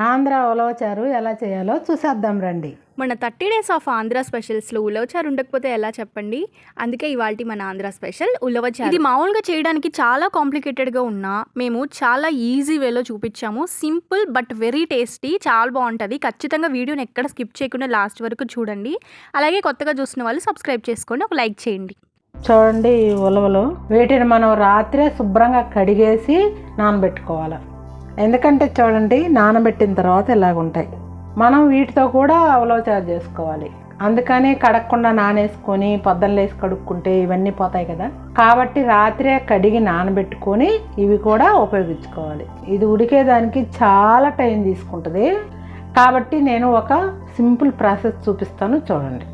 ఆంధ్ర ఉలవచారు ఎలా చేయాలో చూసేద్దాం రండి. మన థర్టీ డేస్ ఆఫ్ ఆంధ్ర స్పెషల్స్లో ఉలవచారు ఉండకపోతే ఎలా చెప్పండి? అందుకే ఇవాళ మన ఆంధ్ర స్పెషల్ ఉలవచారు. ఇది మామూలుగా చేయడానికి చాలా కాంప్లికేటెడ్గా ఉన్నా మేము చాలా ఈజీ వేలో చూపించాము. సింపుల్ బట్ వెరీ టేస్టీ చాలా బాగుంటుంది. ఖచ్చితంగా వీడియోని ఎక్కడ స్కిప్ చేయకుండా లాస్ట్ వరకు చూడండి. అలాగే కొత్తగా చూసిన వాళ్ళు సబ్స్క్రైబ్ చేసుకోండి ఒక లైక్ చేయండి. చూడండి ఉలవలు. వీటిని మనం రాత్రే శుభ్రంగా కడిగేసి నానబెట్టుకోవాలి. ఎందుకంటే చూడండి నానబెట్టిన తర్వాత ఇలాగుంటాయి మనం వీటితో కూడా ఉలవచారు చేసుకోవాలి. అందుకనే కడగకుండా నానేసుకొని పొద్దున్నేసి కడుక్కుంటే ఇవన్నీ పోతాయి కదా. కాబట్టి రాత్రే కడిగి నానబెట్టుకొని ఇవి కూడా ఉపయోగించుకోవాలి. ఇది ఉడికేదానికి చాలా టైం తీసుకుంటుంది. కాబట్టి నేను ఒక సింపుల్ ప్రాసెస్ చూపిస్తాను చూడండి.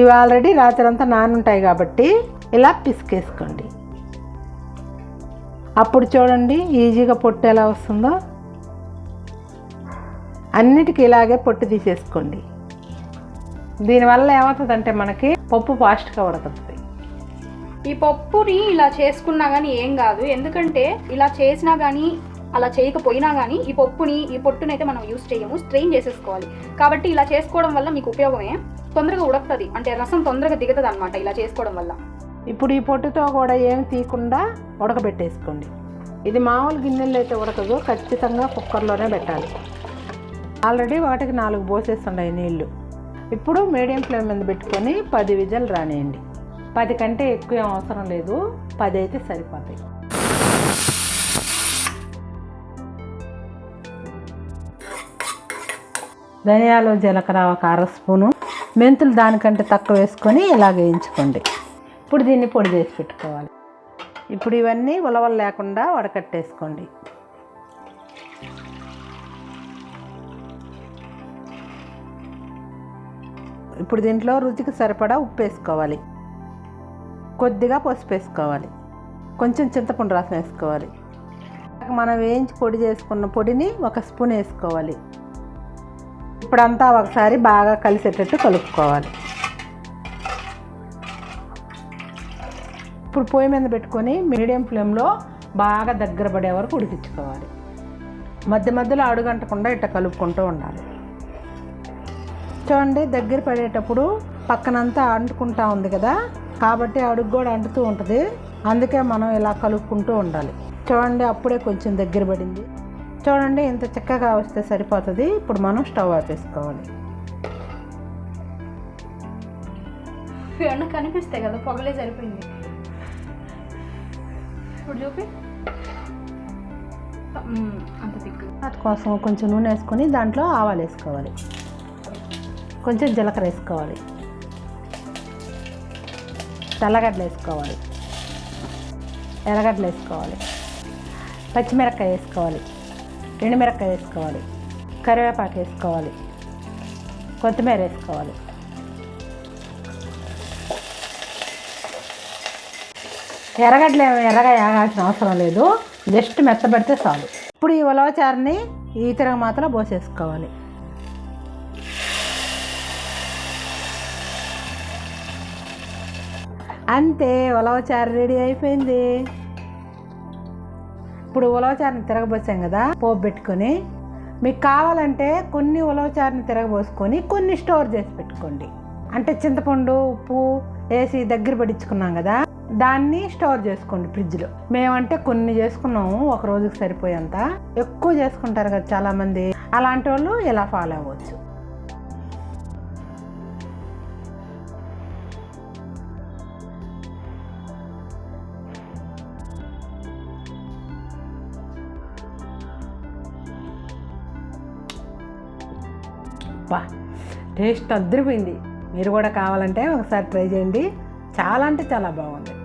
ఇవి ఆల్రెడీ రాత్రి అంతా నానుంటాయి కాబట్టి ఇలా పిసికేసుకోండి. అప్పుడు చూడండి ఈజీగా పొట్టు ఎలా వస్తుందో. అన్నిటికీ ఇలాగే పొట్టు తీసేసుకోండి. దీనివల్ల ఏమవుతుందంటే మనకి పప్పు ఫాస్ట్గా ఉడకతుంది ఈ పప్పుని ఇలా చేసుకున్నా కానీ ఏం కాదు. ఎందుకంటే ఇలా చేసినా కానీ అలా చేయకపోయినా కానీ ఈ పప్పుని ఈ పొట్టునైతే మనం యూస్ చేయము. స్ట్రెయిన్ చేసేసుకోవాలి. కాబట్టి ఇలా చేసుకోవడం వల్ల మీకు ఉపయోగమే. తొందరగా ఉడకుతుంది. అంటే రసం తొందరగా దిగుతుంది అనమాట ఇలా చేసుకోవడం వల్ల. ఇప్పుడు ఈ పొట్టుతో కూడా ఏమి తీయకుండా ఉడకబెట్టేసుకోండి. ఇది మామూలు గిన్నెల్లో అయితే ఉడకదు ఖచ్చితంగా కుక్కర్లోనే పెట్టాలి. ఆల్రెడీ వాటికి నాలుగు పోసేస్తున్నాయి నీళ్ళు ఇప్పుడు మీడియం ఫ్లేమ్ మీద పెట్టుకొని పది విజలు రానియండి. పది కంటే ఎక్కువ ఏం అవసరం లేదు పది అయితే సరిపోతాయి. ధనియాలు జీలకర్ర ఒక అర స్పూను. మెంతులు దానికంటే తక్కువ వేసుకొని ఇలాగ వేయించుకోండి. ఇప్పుడు దీన్ని పొడి చేసి పెట్టుకోవాలి. ఇప్పుడు ఇవన్నీ ఉలవలు లేకుండా వడకట్టేసుకోండి. ఇప్పుడు దీంట్లో రుచికి సరిపడా ఉప్పు వేసుకోవాలి. కొద్దిగా పసుపు వేసుకోవాలి. కొంచెం చింతపండు రసం వేసుకోవాలి. మనం వేయించి పొడి చేసుకున్న పొడిని ఒక స్పూన్ వేసుకోవాలి. ఇప్పుడంతా ఒకసారి బాగా కలిసేటట్టు కలుపుకోవాలి. ఇప్పుడు పొయ్యి మీద పెట్టుకొని మీడియం ఫ్లేమ్లో బాగా దగ్గర పడే వరకు ఉడికించుకోవాలి. మధ్య మధ్యలో అడుగంటకుండా ఇట్లా కలుపుకుంటూ ఉండాలి. చూడండి దగ్గర పడేటప్పుడు పక్కనంతా అంటుకుంటా ఉంది కదా? కాబట్టి అడుగు కూడా అంటుతూ ఉంటుంది. అందుకే మనం ఇలా కలుపుకుంటూ ఉండాలి. చూడండి అప్పుడే కొంచెం దగ్గర పడింది. చూడండి ఇంత చక్కగా వస్తే సరిపోతుంది. ఇప్పుడు మనం స్టవ్ ఆపేసుకోవాలి. కనిపిస్తాయి కదా పొగలే సరిపోయింది. ఇప్పుడు చూపి. అంత దిక్కు వాటి కోసం కొంచెం నూనె వేసుకొని దాంట్లో ఆవాలు వేసుకోవాలి. కొంచెం జీలకర్ర వేసుకోవాలి. తెల్లగడ్డలు వేసుకోవాలి. ఎర్రగడ్డలు వేసుకోవాలి. పచ్చిమిరపకాయ వేసుకోవాలి. ఎండుమిరపకాయ వేసుకోవాలి. కరివేపాకు వేసుకోవాలి. కొత్తిమీర వేసుకోవాలి. ఎర్రగడ్డలు ఏమి ఎర్రగా యాగాల్సిన అవసరం లేదు. జస్ట్ మెత్తబెడితే చాలు. ఇప్పుడు ఈ ఉలవచారుని ఈ తిరగ మాత్రం పోసేసుకోవాలి. అంతే ఉలవచారు రెడీ అయిపోయింది. ఇప్పుడు ఉలవచారుని తిరగబోసాం కదా పోపు పెట్టుకొని. మీకు కావాలంటే కొన్ని ఉలవచారుని తిరగబోసుకొని కొన్ని స్టోర్ చేసి పెట్టుకోండి. అంటే చింతపండు ఉప్పు వేసి దగ్గర పడించుకున్నాం కదా. దాన్ని స్టోర్ చేసుకోండి ఫ్రిడ్జ్లో. మేమంటే కొన్ని చేసుకున్నాము ఒక రోజుకి సరిపోయేంత. ఎక్కువ చేసుకుంటారు కదా చాలామంది. అలాంటి వాళ్ళు ఇలా ఫాలో అవ్వచ్చు. టేస్ట్ అద్దరిపోయింది. మీరు కూడా కావాలంటే ఒకసారి ట్రై చేయండి. చాలా అంటే చాలా బాగుంది.